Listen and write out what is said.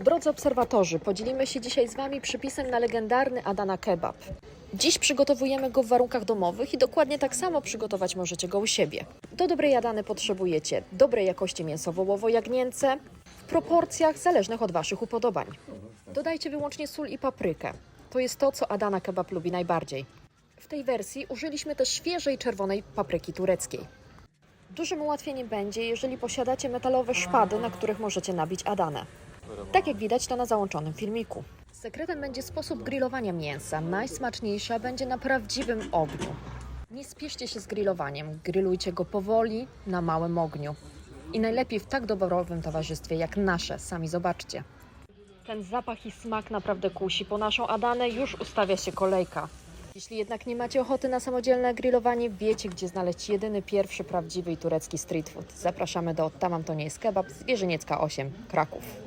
Drodzy obserwatorzy, podzielimy się dzisiaj z Wami przypisem na legendarny Adana Kebab. Dziś przygotowujemy go w warunkach domowych i dokładnie tak samo przygotować możecie go u siebie. Do dobrej Adany potrzebujecie dobrej jakości mięso wołowo-jagnięce w proporcjach zależnych od Waszych upodobań. Dodajcie wyłącznie sól i paprykę. To jest to, co Adana Kebab lubi najbardziej. W tej wersji użyliśmy też świeżej czerwonej papryki tureckiej. Dużym ułatwieniem będzie, jeżeli posiadacie metalowe szpady, na których możecie nabić Adanę. Tak jak widać to na załączonym filmiku. Sekretem będzie sposób grillowania mięsa. Najsmaczniejsza będzie na prawdziwym ogniu. Nie spieszcie się z grillowaniem. Grillujcie go powoli, na małym ogniu. I najlepiej w tak dobrowym towarzystwie jak nasze. Sami zobaczcie. Ten zapach i smak naprawdę kusi. Po naszą Adanę już ustawia się kolejka. Jeśli jednak nie macie ochoty na samodzielne grillowanie, wiecie gdzie znaleźć jedyny, pierwszy, prawdziwy i turecki street food. Zapraszamy do Tamam to nie jest kebab, Zwierzyniecka 8, Kraków.